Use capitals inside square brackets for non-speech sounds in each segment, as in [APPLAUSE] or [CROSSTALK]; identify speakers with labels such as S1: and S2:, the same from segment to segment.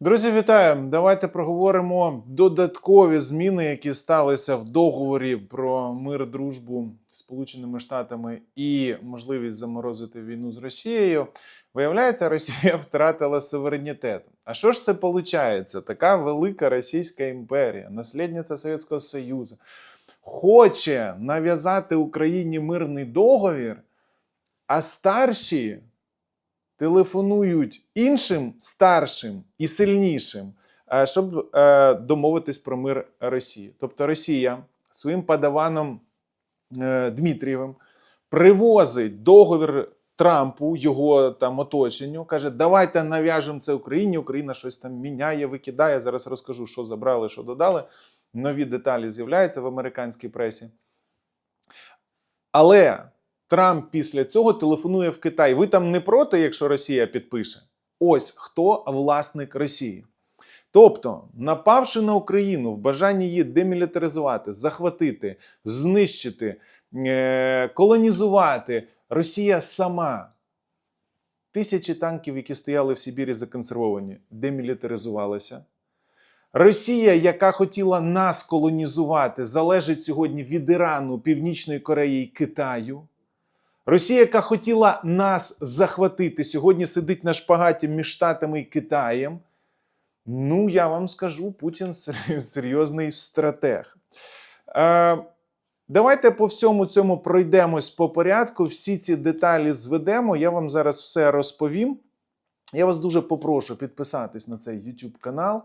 S1: Друзі, вітаю! Давайте проговоримо додаткові зміни, які сталися в договорі про мир, дружбу з Сполученими Штатами і можливість заморозити війну з Росією. Виявляється, Росія [LAUGHS] втратила суверенітет. А що ж це виходить? Така велика Російська імперія, наслідниця Совєтського Союзу, хоче нав'язати Україні мирний договір, а старші телефонують іншим старшим і сильнішим, е, щоб е, домовитись про мир Росії. Тобто Росія своїм падаваном е, Дмитрієвим привозить договір Трампу, його там оточенню, каже: давайте нав'яжемо це Україні. Україна щось там міняє, викидає. Зараз розкажу, що забрали, що додали. Нові деталі з'являються в американській пресі. Але Трамп після цього телефонує в Китай. Ви там не проти, якщо Росія підпише? Ось хто власник Росії. Тобто, напавши на Україну в бажанні її демілітаризувати, захватити, знищити, е- колонізувати, Росія сама. Тисячі танків, які стояли в Сибірі законсервовані, демілітаризувалися. Росія, яка хотіла нас колонізувати, залежить сьогодні від Ірану, Північної Кореї і Китаю. Росія, яка хотіла нас захватити, сьогодні сидить на шпагаті між Штатами і Китаєм. Ну, я вам скажу, Путін [LAUGHS] серйозний стратег. Е, давайте по всьому цьому пройдемось по порядку. Всі ці деталі зведемо. Я вам зараз все розповім. Я вас дуже попрошу підписатись на цей YouTube канал.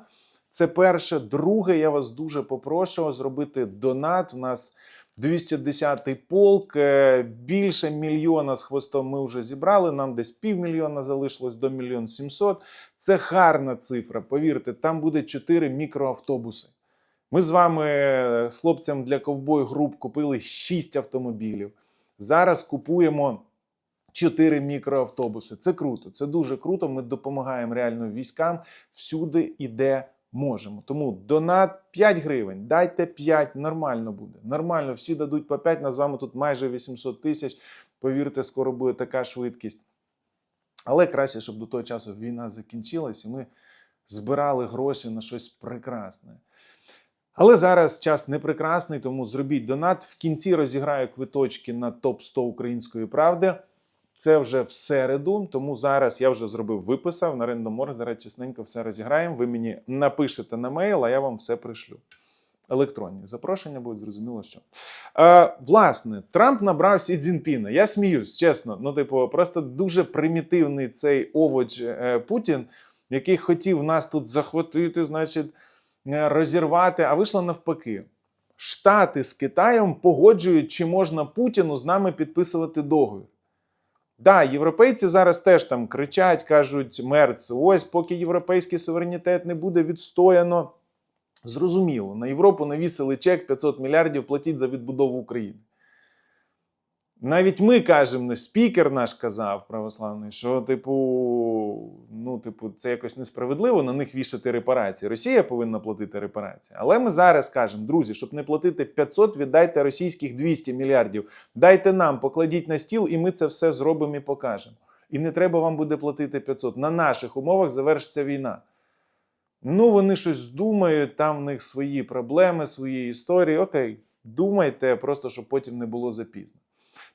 S1: Це перше. Друге, я вас дуже попрошу зробити донат. У нас 210-й полк. е, Більше мільйона з хвостом ми вже зібрали. Нам десь півмільйона залишилось до мільйон сімсот. Це гарна цифра. Повірте, там буде 4 мікроавтобуси. Ми з вами е, з хлопцям для ковбой груп купили 6 автомобілів. Зараз купуємо 4 мікроавтобуси. Це круто, це дуже круто. Ми допомагаємо реально військам всюди і де можемо. Тому донат 5 гривень. Дайте 5, нормально буде. Нормально, всі дадуть по 5. Нас з вами тут майже 800 тисяч. Повірте, скоро буде така швидкість. Але краще, щоб до того часу війна закінчилась і ми збирали гроші на щось прекрасне. Але зараз час не прекрасний, тому зробіть донат. В кінці розіграю квиточки на топ 100 української правди. Це вже в середу, тому зараз я вже зробив виписав на рендомор. Зараз чесненько все розіграємо. Ви мені напишете на мейл, а я вам все пришлю. Електронні запрошення будуть зрозуміло, що. Е, власне, Трамп набрав Сі Цзіньпіна. Я сміюсь, чесно. Ну, типу, просто дуже примітивний цей овоч е, Путін, який хотів нас тут захватити, значить, е, розірвати, а вийшло навпаки. Штати з Китаєм погоджують, чи можна Путіну з нами підписувати договір. Да, європейці зараз теж там кричать, кажуть Мерц, ось поки європейський суверенітет не буде відстояно. Зрозуміло, на Європу навісили чек 500 мільярдів платіть за відбудову України. Навіть ми кажемо, не спікер наш казав православний, що, типу, ну, типу, це якось несправедливо на них вішати репарації. Росія повинна платити репарації. Але ми зараз кажемо, друзі, щоб не платити 500, віддайте російських 200 мільярдів. Дайте нам, покладіть на стіл, і ми це все зробимо і покажемо. І не треба вам буде платити 500. На наших умовах завершиться війна. Ну, вони щось думають, там в них свої проблеми, свої історії. Окей, думайте, просто щоб потім не було запізно.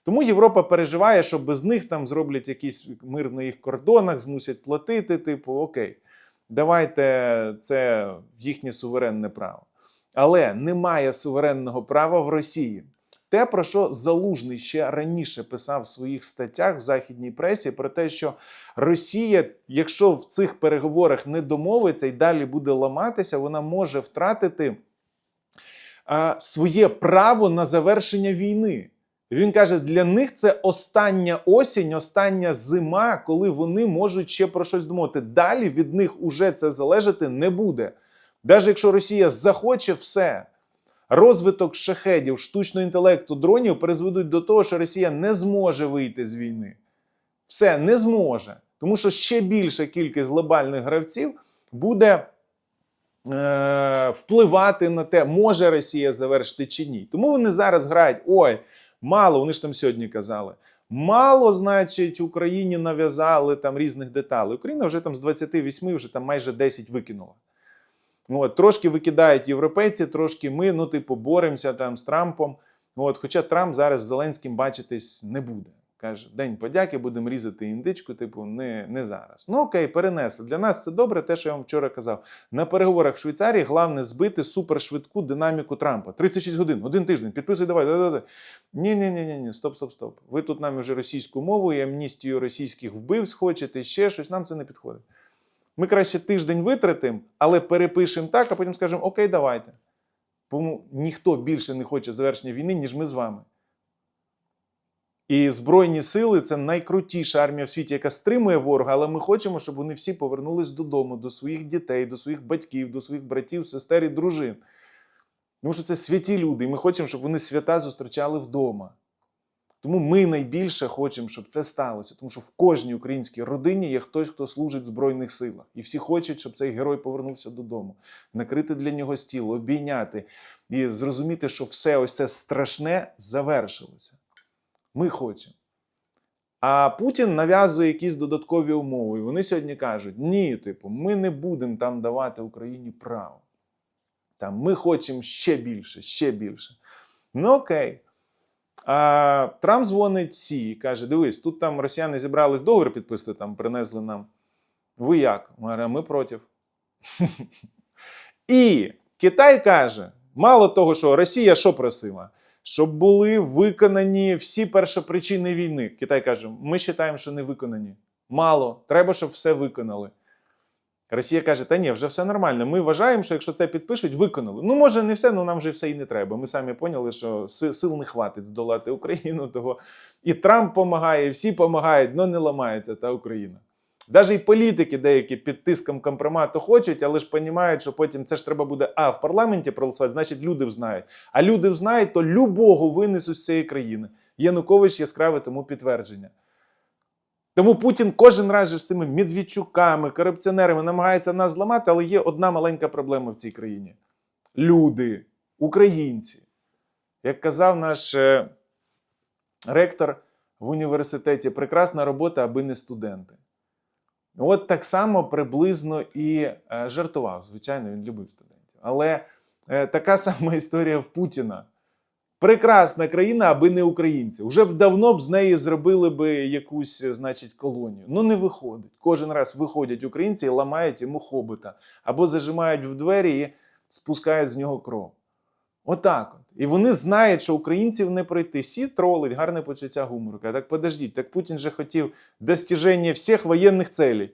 S1: Тому Європа переживає, що без них там зроблять якийсь мир на їх кордонах, змусять платити. Типу, окей, давайте це їхнє суверенне право. Але немає суверенного права в Росії. Те, про що Залужний ще раніше писав в своїх статтях в західній пресі, про те, що Росія, якщо в цих переговорах не домовиться і далі буде ламатися, вона може втратити а, своє право на завершення війни. Він каже, для них це остання осінь, остання зима, коли вони можуть ще про щось думати. Далі від них уже це залежати не буде. Навіть якщо Росія захоче все, розвиток шахедів, штучного інтелекту, дронів призведуть до того, що Росія не зможе вийти з війни. Все не зможе. Тому що ще більша кількість глобальних гравців буде е, впливати на те, може Росія завершити чи ні. Тому вони зараз грають: ой, мало, вони ж там сьогодні казали. Мало, значить, Україні нав'язали там різних деталей. Україна вже там з 28 вже там майже 10 викинула. Ну, От, трошки викидають європейці, трошки ми, ну, типу, боремося там з Трампом. От, хоча Трамп зараз з Зеленським бачитись не буде. Каже, День подяки, будемо різати індичку, типу, не, не зараз. Ну окей, перенесли. Для нас це добре, те, що я вам вчора казав. На переговорах в Швейцарії головне збити супершвидку динаміку Трампа. 36 годин, один тиждень, підписуй, давай, давай, давай. Ні, ні, ні, ні, стоп, стоп, стоп. Ви тут нам вже російську мову і амністію російських вбивств хочете, ще щось, нам це не підходить. Ми краще тиждень витратимо, але перепишемо так, а потім скажемо: Окей, давайте. Тому ніхто більше не хоче завершення війни, ніж ми з вами. І Збройні сили це найкрутіша армія в світі, яка стримує ворога, але ми хочемо, щоб вони всі повернулись додому, до своїх дітей, до своїх батьків, до своїх братів, сестер і дружин. Тому що це святі люди, і ми хочемо, щоб вони свята зустрічали вдома. Тому ми найбільше хочемо, щоб це сталося, тому що в кожній українській родині є хтось, хто служить в Збройних силах. І всі хочуть, щоб цей герой повернувся додому, накрити для нього стіл, обійняти і зрозуміти, що все ось це страшне завершилося. Ми хочемо. А Путін нав'язує якісь додаткові умови. І вони сьогодні кажуть: ні, типу, ми не будемо там давати Україні право. Там ми хочемо ще більше, ще більше. Ну окей. А Трамп дзвонить Сі і каже: дивись, тут там росіяни зібрались договір підписати, там принесли нам. Ви як? Говорю, ми проти. [LAUGHS] І Китай каже: мало того, що Росія що просила? Щоб були виконані всі першопричини війни. Китай каже: ми вважаємо, що не виконані. Мало, треба, щоб все виконали. Росія каже: та ні, вже все нормально. Ми вважаємо, що якщо це підпишуть, виконали. Ну, може, не все, але нам вже все і не треба. Ми самі поняли, що си- сил не хватить здолати Україну. Того і Трамп допомагає, і всі допомагають, але не ламається та Україна. Навіть і політики деякі під тиском компромату хочуть, але ж розуміють, що потім це ж треба буде а в парламенті проголосувати, значить люди взнають. А люди взнають, то любого винесуть з цієї країни. Янукович яскраве тому підтвердження. Тому Путін кожен раз з цими Медведчуками, корупціонерами намагається нас зламати, але є одна маленька проблема в цій країні: люди, українці. Як казав наш е, ректор в університеті, прекрасна робота, аби не студенти. От так само приблизно і е, жартував. Звичайно, він любив студентів. Але е, така сама історія в Путіна. Прекрасна країна, аби не українці. Уже б давно б з неї зробили би якусь, е, значить, колонію. Ну не виходить. Кожен раз виходять українці і ламають йому хобота або зажимають в двері і спускають з нього кров. Отак от. І вони знають, що українців не пройти. Сі тролить, гарне почуття гумору. Каже, Так подождіть, так Путін же хотів достіження всіх воєнних целей.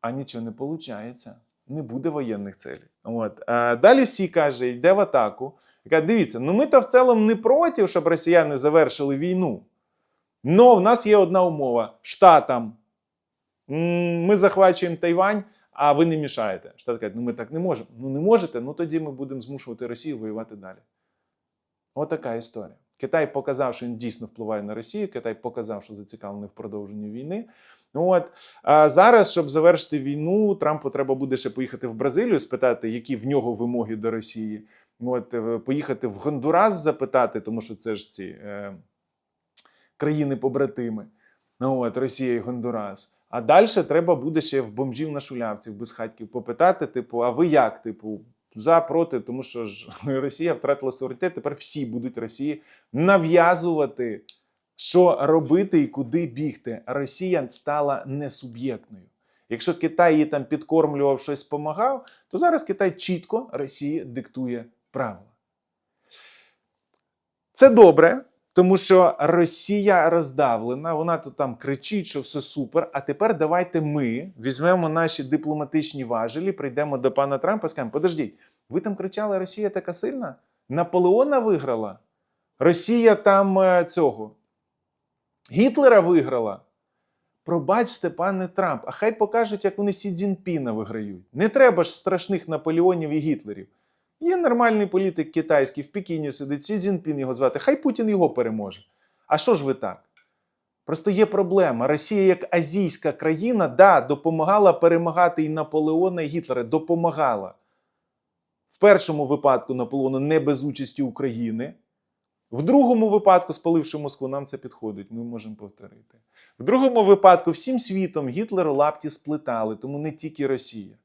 S1: А нічого не виходить. Не буде воєнних целей. От. А далі Сі каже, йде в атаку. Каже, дивіться, ну ми то в цілому не проти, щоб росіяни завершили війну. Но в нас є одна умова: Штатам. Ми захвачуємо Тайвань, а ви не мішаєте. Штат каже, ну ми так не можемо. Ну не можете, ну тоді ми будемо змушувати Росію воювати далі. Отака історія. Китай показав, що він дійсно впливає на Росію. Китай показав, що зацікавлений в продовженні війни. Ну От а зараз, щоб завершити війну, Трампу треба буде ще поїхати в Бразилію, спитати, які в нього вимоги до Росії. От е, поїхати в Гондурас запитати, тому що це ж ці е, країни-побратими. Ну от Росія і Гондурас. А далі треба буде ще в бомжів на шулявців, безхатьків попитати: типу, а ви як? Типу, за проти, тому що ж [LAUGHS] Росія втратила суверенітет, тепер всі будуть Росії нав'язувати, що робити і куди бігти. Росія стала несуб'єктною. Якщо Китай її там підкормлював, щось допомагав, то зараз Китай чітко Росії диктує правила. Це добре, тому що Росія роздавлена, вона тут там кричить, що все супер. А тепер давайте ми візьмемо наші дипломатичні важелі, прийдемо до пана Трампа і скажемо: подождіть, ви там кричали, Росія така сильна? Наполеона виграла? Росія там е, цього Гітлера виграла. Пробачте, пане Трамп, а хай покажуть, як вони Сі Цзіньпіна виграють. Не треба ж страшних Наполеонів і Гітлерів. Є нормальний політик китайський в Пекіні сидить, Сі Цзіньпін його звати. Хай Путін його переможе. А що ж ви так? Просто є проблема. Росія, як азійська країна, да, допомагала перемагати і Наполеона, і Гітлера. Допомагала. В першому випадку Наполеону не без участі України. В другому випадку, спаливши Москву, нам це підходить, ми можемо повторити. В другому випадку, всім світом Гітлер лапті сплетали, тому не тільки Росія.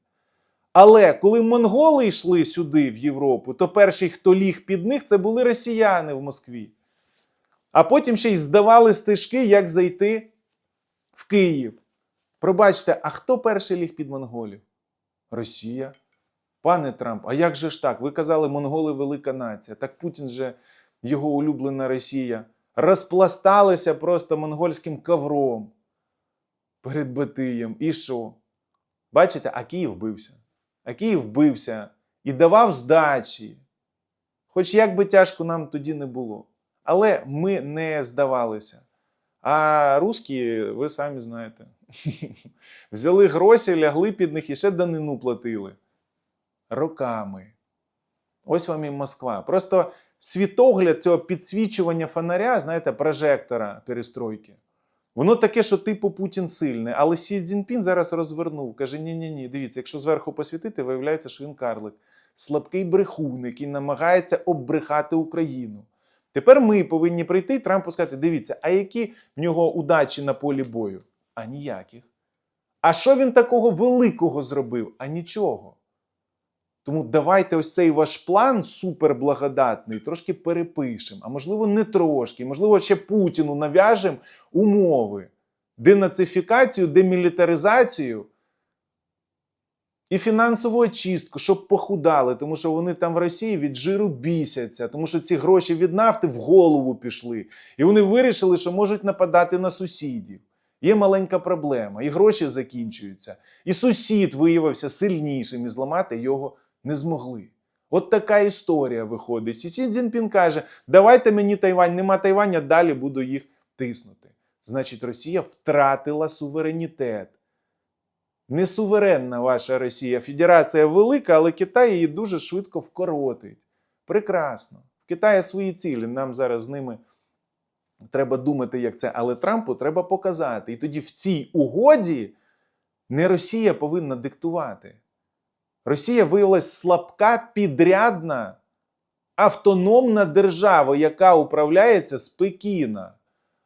S1: Але коли монголи йшли сюди, в Європу, то перший, хто ліг під них, це були росіяни в Москві. А потім ще й здавали стежки, як зайти в Київ. Пробачте, а хто перший ліг під монголів? Росія. Пане Трамп, а як же ж так? Ви казали, монголи велика нація. Так Путін же, його улюблена Росія, розпласталися просто монгольським ковром перед Батиєм. І що? Бачите, а Київ бився. А Київ бився і давав здачі. Хоч як би тяжко нам тоді не було. Але ми не здавалися. А русські, ви самі знаєте, [LAUGHS] взяли гроші, лягли під них і ще данину платили. Роками. Ось вам і Москва. Просто світогляд цього підсвічування фонаря, знаєте, прожектора перестройки. Воно таке, що типу Путін сильний, але Сі Цзіньпін зараз розвернув. Каже: ні ні ні дивіться, якщо зверху посвітити, виявляється, що він карлик. Слабкий брехун, який намагається оббрехати Україну. Тепер ми повинні прийти і Трампу сказати: дивіться, а які в нього удачі на полі бою? А ніяких. А що він такого великого зробив? А нічого. Тому давайте ось цей ваш план суперблагодатний трошки перепишемо, а можливо, не трошки, можливо, ще Путіну нав'яжемо умови, денацифікацію, демілітаризацію і фінансову очистку, щоб похудали, тому що вони там в Росії від жиру бісяться, тому що ці гроші від нафти в голову пішли. І вони вирішили, що можуть нападати на сусідів. Є маленька проблема, і гроші закінчуються. І сусід виявився сильнішим, і зламати його не змогли. От така історія виходить. І Сі Цзіньпін каже: давайте мені Тайвань, нема Тайваня, далі буду їх тиснути. Значить, Росія втратила суверенітет. Не суверенна ваша Росія. Федерація велика, але Китай її дуже швидко вкоротить. Прекрасно. В Китаї свої цілі. Нам зараз з ними треба думати, як це. Але Трампу треба показати. І тоді в цій угоді не Росія повинна диктувати. Росія виявилась слабка, підрядна, автономна держава, яка управляється з Пекіна.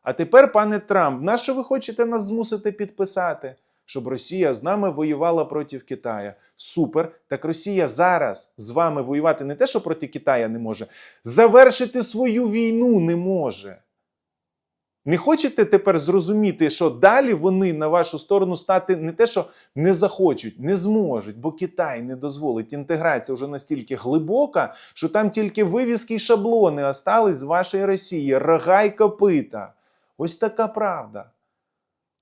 S1: А тепер, пане Трамп, на що ви хочете нас змусити підписати? Щоб Росія з нами воювала проти Китая. Супер. Так Росія зараз з вами воювати не те, що проти Китая не може, завершити свою війну не може. Не хочете тепер зрозуміти, що далі вони на вашу сторону стати не те, що не захочуть, не зможуть, бо Китай не дозволить. Інтеграція вже настільки глибока, що там тільки вивіски й шаблони остались з вашої Росії, рога й копита. Ось така правда.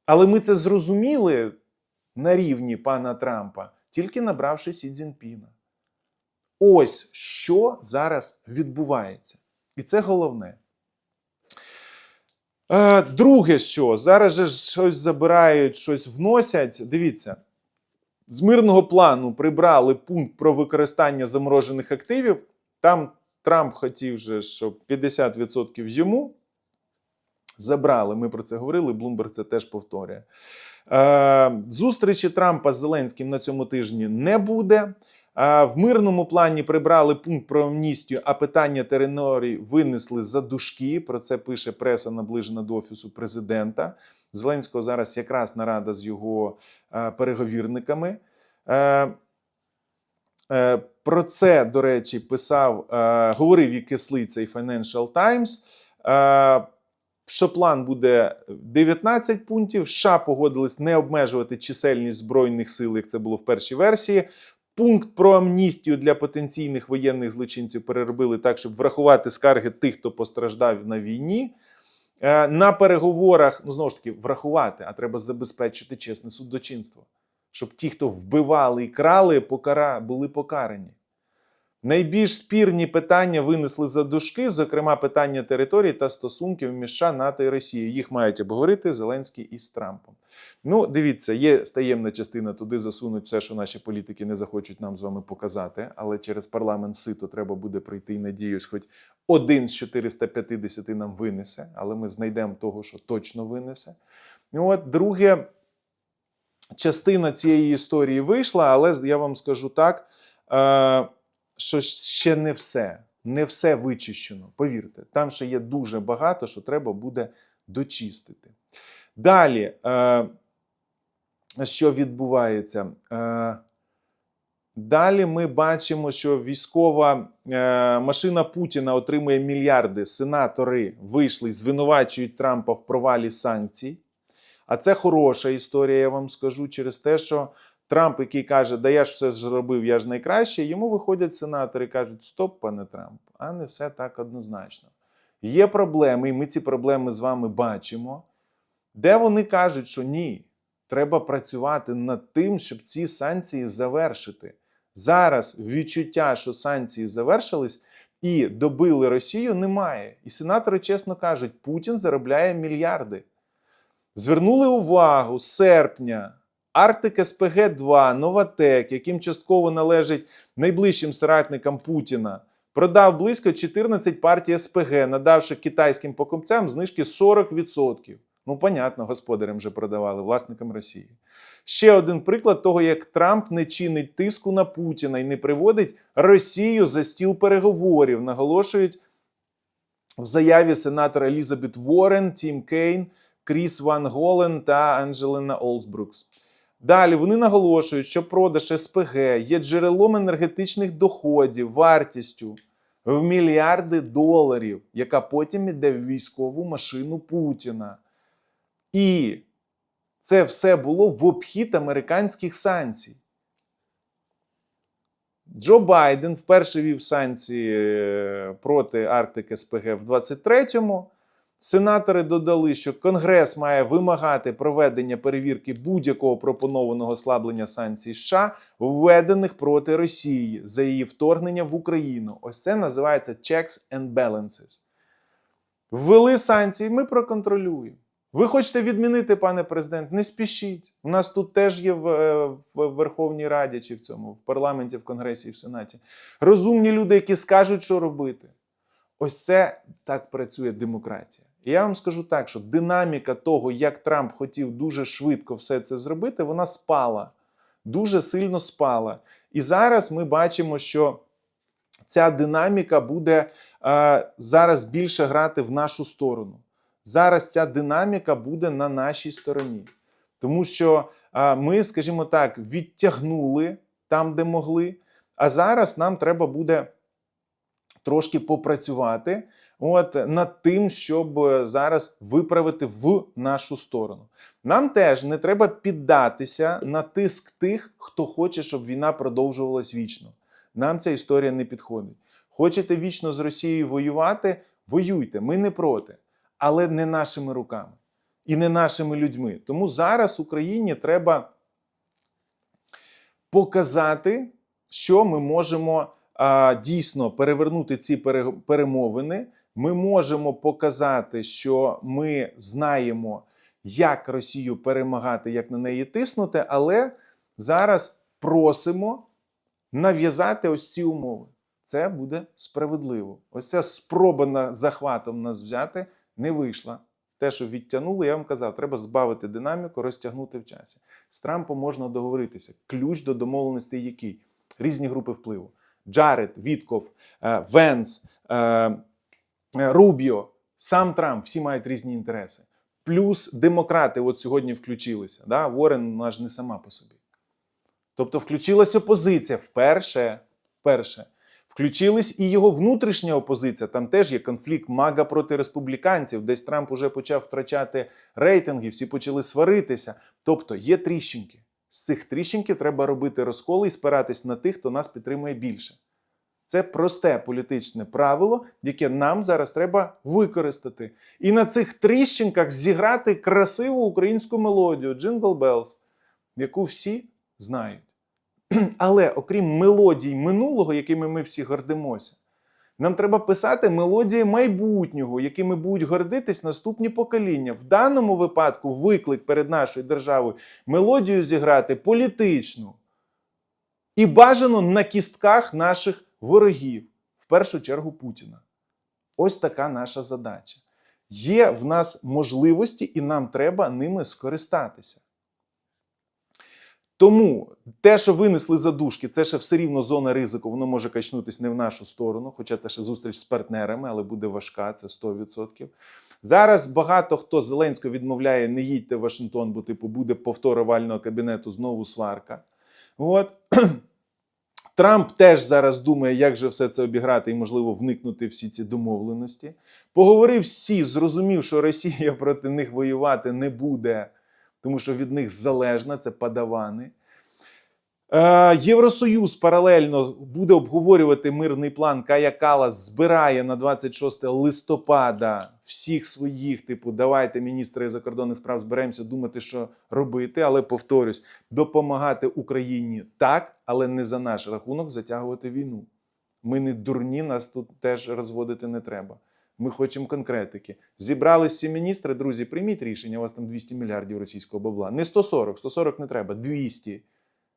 S1: Але ми це зрозуміли на рівні пана Трампа, тільки набравши Сі Цзіньпіна. Ось що зараз відбувається. І це головне. Е, Друге, що зараз же щось забирають, щось вносять. Дивіться, з мирного плану прибрали пункт про використання заморожених активів. Там Трамп хотів, же, щоб 50% йому забрали. Ми про це говорили. Блумберг це теж повторює. Е, Зустрічі Трампа з Зеленським на цьому тижні не буде. В мирному плані прибрали пункт про амністію, а питання територій винесли за дужки. Про це пише преса, наближена до офісу президента. Зеленського зараз якраз нарада з його е, переговірниками. Е, е, Про це, до речі, писав, говорив і Кислиця і Financial Times. Що план буде 19 пунктів. США погодились не обмежувати чисельність збройних сил, як це було в першій версії. Пункт про амністію для потенційних воєнних злочинців переробили так, щоб врахувати скарги тих, хто постраждав на війні. Е, На переговорах, ну знову ж таки, врахувати, а треба забезпечити чесне судочинство, щоб ті, хто вбивали і крали, покара, були покарані. Найбільш спірні питання винесли за дужки, зокрема питання території та стосунків між США, НАТО і Росією. Їх мають обговорити Зеленський із Трампом. Ну, дивіться, є таємна частина, туди засунуть все, що наші політики не захочуть нам з вами показати. Але через парламент сито треба буде прийти і надіюсь, хоч один з 450 нам винесе, але ми знайдемо того, що точно винесе. Ну, от, друге, частина цієї історії вийшла, але я вам скажу так. Що ще не все. не все вичищено. Повірте, там ще є дуже багато, що треба буде дочистити. Далі, е, що відбувається? Е, Далі ми бачимо, що військова е, машина Путіна отримує мільярди. Сенатори вийшли, звинувачують Трампа в провалі санкцій. А це хороша історія, я вам скажу, через те, що Трамп, який каже, да я ж все зробив, я ж найкраще, йому виходять сенатори і кажуть: Стоп, пане Трамп, а не все так однозначно. Є проблеми, і ми ці проблеми з вами бачимо, де вони кажуть, що ні, треба працювати над тим, щоб ці санкції завершити. Зараз відчуття, що санкції завершились і добили Росію, немає. І сенатори чесно кажуть, Путін заробляє мільярди. Звернули увагу з серпня. Арктик СПГ 2 Новатек, яким частково належить найближчим соратникам Путіна, продав близько 14 партій СПГ, надавши китайським покупцям знижки 40%. Ну, понятно, господарям вже продавали, власникам Росії. Ще один приклад того, як Трамп не чинить тиску на Путіна і не приводить Росію за стіл переговорів, наголошують в заяві сенатора Елізабет Уоррен, Тім Кейн, Кріс Ван Голен та Анджелина Олсбрукс. Далі вони наголошують, що продаж СПГ є джерелом енергетичних доходів вартістю в мільярди доларів, яка потім іде в військову машину Путіна. І це все було в обхід американських санкцій. Джо Байден вперше вів санкції е, проти Арктики СПГ в 23-му. Сенатори додали, що Конгрес має вимагати проведення перевірки будь-якого пропонованого ослаблення санкцій США, введених проти Росії за її вторгнення в Україну. Ось це називається checks and balances. Ввели санкції, ми проконтролюємо. Ви хочете відмінити, пане президент, не спішіть. У нас тут теж є в, е, в Верховній Раді чи в цьому, в парламенті, в Конгресі і в Сенаті. Розумні люди, які скажуть, що робити. Ось це так працює демократія. І я вам скажу так, що динаміка того, як Трамп хотів дуже швидко все це зробити, вона спала. Дуже сильно спала. І зараз ми бачимо, що ця динаміка буде е, зараз більше грати в нашу сторону. Зараз ця динаміка буде на нашій стороні. Тому що е, ми, скажімо так, відтягнули там, де могли. А зараз нам треба буде трошки попрацювати от, над тим, щоб е, зараз виправити в нашу сторону. Нам теж не треба піддатися на тиск тих, хто хоче, щоб війна продовжувалась вічно. Нам ця історія не підходить. Хочете вічно з Росією воювати? Воюйте, ми не проти, але не нашими руками і не нашими людьми. Тому зараз Україні треба показати, що ми можемо а, дійсно перевернути ці перемовини. Ми можемо показати, що ми знаємо, як Росію перемагати, як на неї тиснути, але зараз просимо нав'язати ось ці умови. Це буде справедливо. Ось ця спроба на захватом нас взяти не вийшла. Те, що відтягнули, я вам казав, треба збавити динаміку, розтягнути в часі. З Трампом можна договоритися. Ключ до домовленості який? Різні групи впливу. Джаред, Вітков, е, Венс, е, Рубіо, сам Трамп, всі мають різні інтереси. Плюс демократи от сьогодні включилися. Да? Уоррен вона ж не сама по собі. Тобто включилася опозиція вперше. вперше. Включились і його внутрішня опозиція. Там теж є конфлікт мага проти республіканців. Десь Трамп уже почав втрачати рейтинги, всі почали сваритися. Тобто є тріщинки. З цих тріщинків треба робити розколи і спиратись на тих, хто нас підтримує більше. Це просте політичне правило, яке нам зараз треба використати. І на цих тріщинках зіграти красиву українську мелодію Jingle Bells, яку всі знають. [CLEARS THROAT] Але окрім мелодій минулого, якими ми всі гордимося, нам треба писати мелодії майбутнього, якими будуть гордитись наступні покоління. В даному випадку виклик перед нашою державою мелодію зіграти політичну і бажано на кістках наших ворогів, в першу чергу Путіна. Ось така наша задача. Є в нас можливості, і нам треба ними скористатися. Тому те, що винесли задушки, це ще все рівно зона ризику, воно може качнутись не в нашу сторону, хоча це ще зустріч з партнерами, але буде важка, це 100%. Зараз багато хто Зеленського відмовляє, не їдьте в Вашингтон, бо типу буде повтор овального кабінету, знову сварка. От. [CLEARS THROAT] Трамп теж зараз думає, як же все це обіграти і, можливо, вникнути всі ці домовленості. Поговорив всі, зрозумів, що Росія [LAUGHS] проти них воювати не буде, тому що від них залежна, це падавани. Е, Євросоюз паралельно буде обговорювати мирний план. Кая Калас збирає на 26 листопада всіх своїх, типу, давайте, міністри закордонних справ, зберемося думати, що робити. Але повторюсь, допомагати Україні так, але не за наш рахунок затягувати війну. Ми не дурні, нас тут теж розводити не треба. Ми хочемо конкретики. Зібрались всі міністри, друзі, прийміть рішення, у вас там 200 мільярдів російського бабла. Не 140, 140 не треба, 200.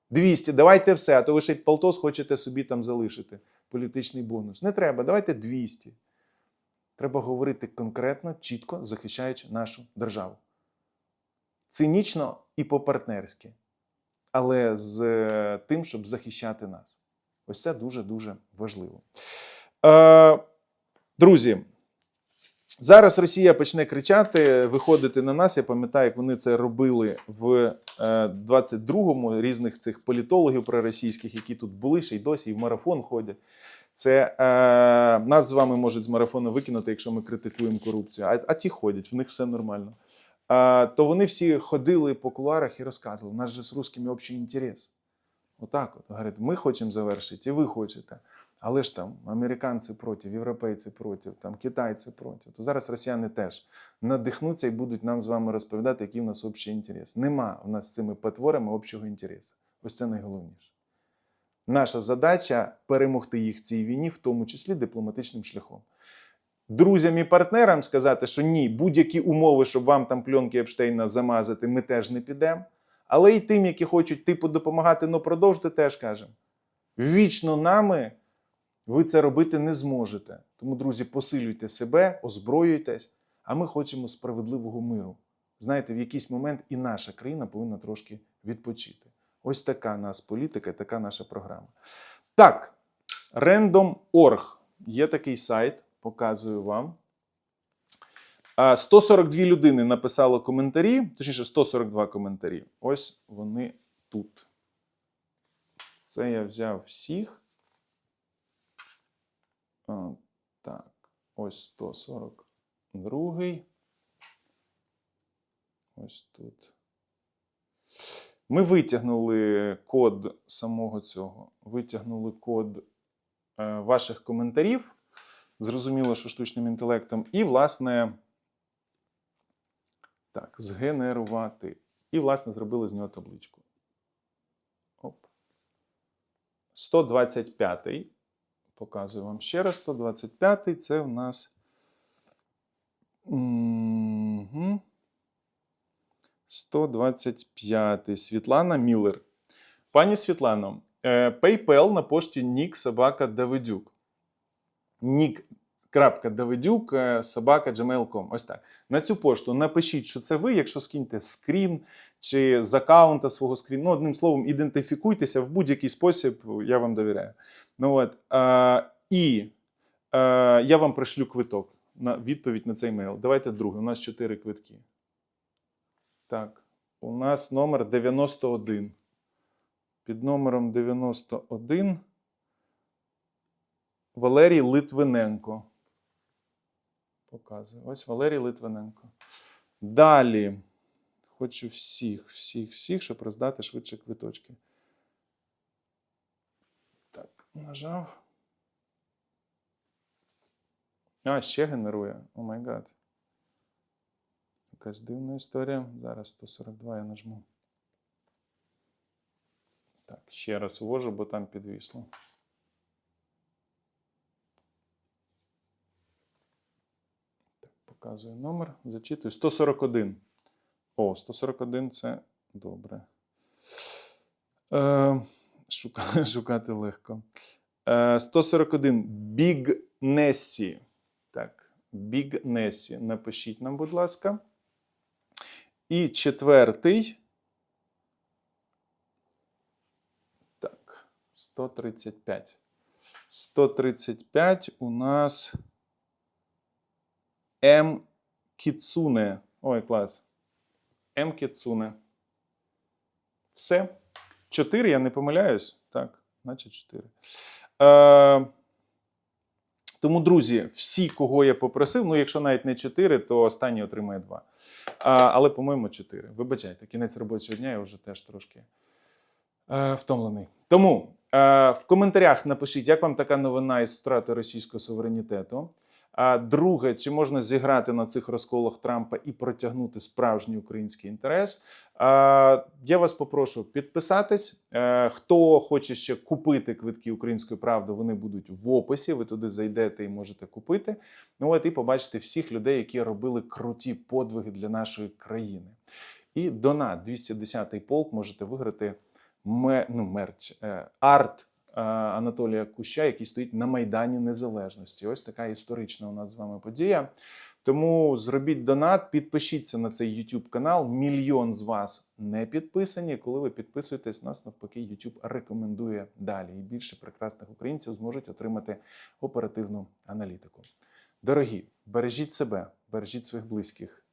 S1: 200, давайте все, а то ви ще й полтос хочете собі там залишити. Політичний бонус. Не треба, давайте 200. Треба говорити конкретно, чітко захищаючи нашу державу. Цинічно і по-партнерськи, але з е, тим, щоб захищати нас. Ось це дуже-дуже важливо. Е, друзі, зараз Росія почне кричати, виходити на нас. Я пам'ятаю, як вони це робили в е, 22-му різних цих політологів проросійських, які тут були, ще й досі, і в марафон ходять. Це е, нас з вами можуть з марафону викинути, якщо ми критикуємо корупцію. А, а ті ходять, в них все нормально. Е, то вони всі ходили по кулуарах і розказували, у нас же з русскими общий інтерес. Отак от. Говорять, ми хочемо завершити, і ви хочете. Але ж там американці проти, європейці проти, там китайці проти. То зараз росіяни теж надихнуться і будуть нам з вами розповідати, який в нас общий інтерес. Нема в нас з цими потворами общого інтересу. Ось це найголовніше. Наша задача перемогти їх в цій війні, в тому числі дипломатичним шляхом. Друзям і партнерам сказати, що ні, будь-які умови, щоб вам там пленки Епштейна замазати, ми теж не підемо. Але й тим, які хочуть типу допомагати, ну продовжити, теж кажемо. Вічно нами ви це робити не зможете. Тому, друзі, посилюйте себе, озброюйтесь, а ми хочемо справедливого миру. Знаєте, в якийсь момент і наша країна повинна трошки відпочити. Ось така нас політика, така наша програма. Так, Random.org. Є такий сайт, показую вам. 142 людини написало коментарі, точніше, 142 коментарі. Ось вони тут. Це я взяв всіх. Так, ось 142. Ось тут. Ми витягнули код самого цього. Витягнули код е, ваших коментарів. Зрозуміло, що штучним інтелектом. І, власне, так, згенерувати. І, власне, зробили з нього табличку. Оп. 125. Показую вам ще раз. 125 це в нас. Угу. 125. Світлана Міллер. Пані Світлано, е, PayPal на пошті Нік Собака Давидюк. Нік.давидюк е, собака gmail.com. Ось так. На цю пошту напишіть, що це ви, якщо скиньте скрін чи з аккаунта свого скрін. Ну, одним словом, ідентифікуйтеся в будь-який спосіб, я вам довіряю. Ну, от, е, і е, я вам пришлю квиток на відповідь на цей мейл. Давайте другий. У нас чотири квитки. Так, у нас номер 91. Під номером 91 Валерій Литвиненко. Показую. Ось Валерій Литвиненко. Далі. Хочу всіх, всіх, всіх, щоб роздати швидше квиточки. Так, нажав. А, ще генерує. О май гад. Якась дивна історія. Зараз 142 я нажму. Так, ще раз ввожу, бо там підвісло. Так, показую номер. Зачитую. 141. О, 141 це добре. Е, шука, [LAUGHS] шукати легко. Е, 141. Big Nessie. Так, Big Nessie. Напишіть нам, будь ласка. І четвертий. Так, 135. 135 у нас М. Кіцуне. Ой, клас. М. Кіцуне. Все. 4, я не помиляюсь. Так, значить 4. Е, тому, друзі, всі, кого я попросив, ну, якщо навіть не 4, то останній отримає 2. А, але, по-моєму, 4. Вибачайте, кінець робочого дня я вже теж трошки е, втомлений. Тому е, в коментарях напишіть, як вам така новина із втрати російського суверенітету. А друге, чи можна зіграти на цих розколах Трампа і протягнути справжній український інтерес? Я вас попрошу підписатись. Е, Хто хоче ще купити квитки української правди, вони будуть в описі. Ви туди зайдете і можете купити. Ну от і побачите всіх людей, які робили круті подвиги для нашої країни. І донат 210-й полк можете виграти ну, мерч, е, арт Анатолія Куща, який стоїть на Майдані Незалежності. Ось така історична у нас з вами подія. Тому зробіть донат, підпишіться на цей YouTube канал. Мільйон з вас не підписані. Коли ви підписуєтесь, нас навпаки, YouTube рекомендує далі. І більше прекрасних українців зможуть отримати оперативну аналітику. Дорогі, бережіть себе, бережіть своїх близьких.